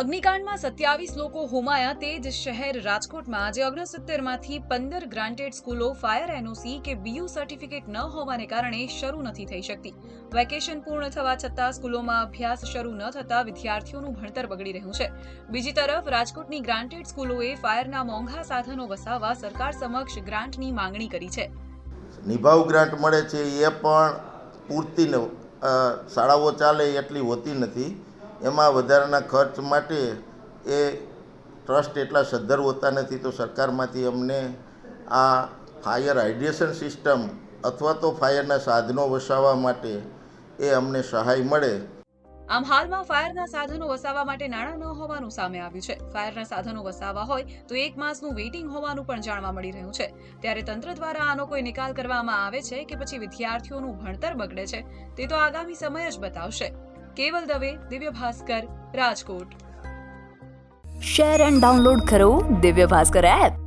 અગ્નિકાંડમાં સત્યાવીસ લોકો હોમાયા તે જ શહેર રાજકોટમાં આજે ઓગણસિત્તેરમાંથી પંદર ગ્રાન્ટેડ સ્કૂલો, ફાયર એનઓસી કે બીયુ સર્ટિફિકેટ ન હોવાને કારણે શરૂ નથી થઈ શકતી. વેકેશન પૂર્ણ થવા છતાં સ્કૂલોમાં અભ્યાસ શરૂ ન થતાં વિદ્યાર્થીઓનું ભણતર બગડી રહ્યું છે. બીજી તરફ, રાજકોટની ગ્રાન્ટેડ સ્કૂલોએ ફાયરના મોંઘા સાધનો વસાવવા સરકાર સમક્ષ ગ્રાન્ટની માંગણી કરી છે. નિભાવ ગ્રાન્ટ મળે છે એ પણ પૂરતી શાળાઓ ચાલે એટલી હોતી નથી. એમાં વધારાના ખર્ચ માટે એ ટ્રસ્ટ એટલા સદ્ધર હોતા નથી તો સરકારમાંથી અમને આ ફાયર હાઇડ્રેશન સિસ્ટમ અથવા તો ફાયરના સાધનો વસાવવા માટે એ અમને સહાય મળે. આમ હાલમાં ફાયરના સાધનો વસાવવા માટે નાણાં ન હોવાનું સામે આવ્યું છે. ફાયરના સાધનો વસાવવા હોય તો એક માસનું વેઇટિંગ હોવાનું પણ જાણવા મળી રહ્યું છે. ત્યારે તંત્ર દ્વારા આનો કોઈ નિકાલ કરવામાં આવે છે કે પછી વિદ્યાર્થીઓનું ભણતર બગડે છે તે તો આગામી સમય જ બતાવશે. Keval Dave Divya Bhaskar Rajkot share and download કરો દિવ્ય ભાસ્કર એપ